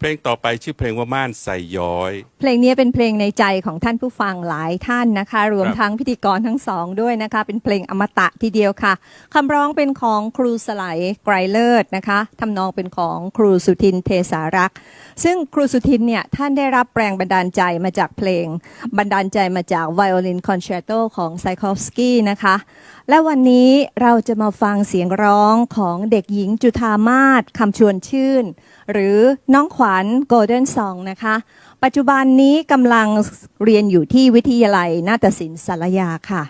เพลงต่อไปชื่อเพลงว่าม่านใส่ย้อย เพลงนี้เป็นเพลงในใจของท่านผู้ฟังหลายท่านนะคะ รวมรทั้งพิธีกรทั้งสองด้วยนะคะ เป็นเพลงอมตะทีเดียวค่ะคำร้องเป็นของครูสไลไกรเลิศนะคะทำนองเป็นของครูสุทินเทสารักษ์ซึ่งครูสุทินเนี่ยท่านได้รับแรงบันดาลใจมาจากเพลง บันดาลใจมาจากไวโอลินคอนแชร์โตของไซคอฟสกี้นะคะ และวันนี้เราจะมาฟังเสียงร้องของเด็กหญิงจุธามาศคำชวนชื่น หรือน้องขวัญโกลเด้นซองนะคะ ปัจจุบันนี้กำลังเรียนอยู่ที่วิทยาลัยนาฏศิลป์สารยาค่ะ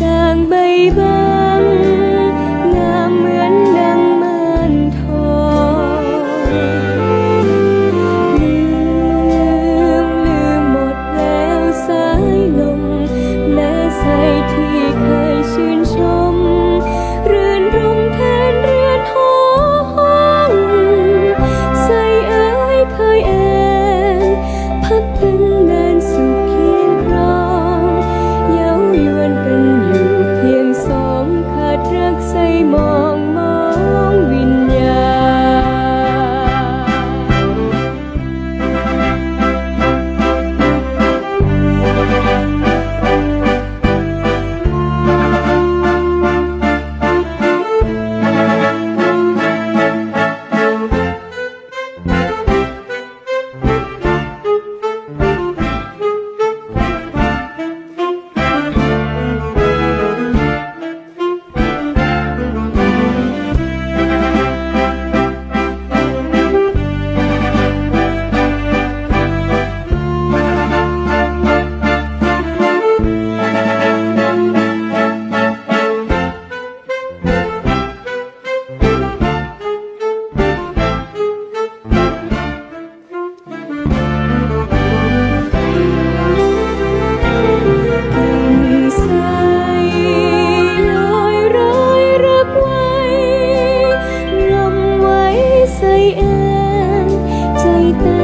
ครา everything